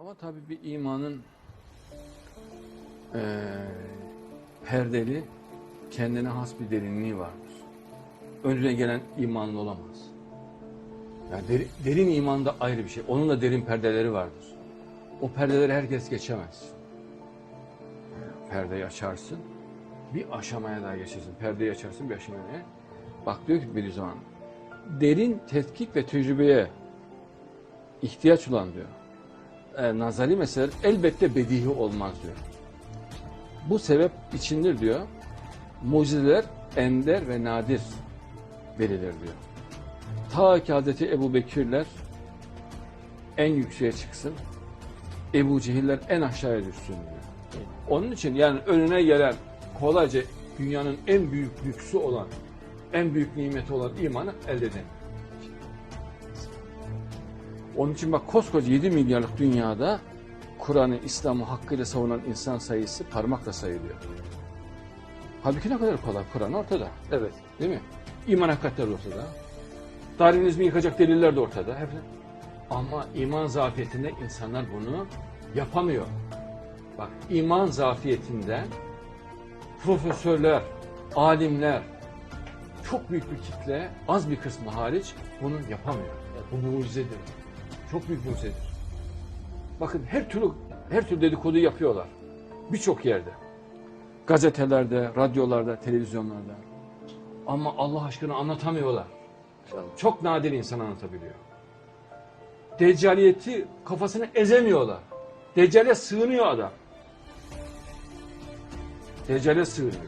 Ama tabii bir imanın eee perdeli, kendine has bir derinliği vardır. Önüne gelen imanlı olamaz. Yani deri- derin iman da ayrı bir şey. Onun da derin perdeleri vardır. O perdeleri herkes geçemez. Perdeyi açarsın, bir aşamaya daha geçersin. Perdeyi açarsın bir aşamaya. Bak diyor ki Bediüzzaman, derin tetkik ve tecrübeye ihtiyaç olan diyor. E, nazari meseleler elbette bedihi olmaz diyor. Bu sebep içindir diyor. Mucizeler ender ve nadir verilir diyor. Ta ki Hazreti Ebu Bekirler en yükseğe çıksın, Ebu Cehiller en aşağıya düşsün diyor. Onun için yani önüne gelen kolayca dünyanın en büyük lüksü olan, en büyük nimeti olan imanı elde edin. Onun için bak koskoca 7 milyarlık dünyada Kur'an'ı, İslam'ı hakkıyla savunan insan sayısı parmakla sayılıyor. Halbuki ne kadar kolay Kur'an ortada. Evet. Değil mi? İman hakikatleri ortada. Darwinizmi yıkacak deliller de ortada. Hep. Ama iman zafiyetinde insanlar bunu yapamıyor. Bak iman zafiyetinden profesörler, alimler, çok büyük bir kitle, az bir kısmı hariç bunu yapamıyor. Bu mucizedir. Çok büyük mucizedir. Bakın her türlü her türlü dedikodu yapıyorlar. Birçok yerde. Gazetelerde, radyolarda, televizyonlarda. Ama Allah aşkına anlatamıyorlar. Çok nadir insan anlatabiliyor. Deccaliyeti kafasını ezemiyorlar. Deccale sığınıyor adam. Deccale sığınıyor.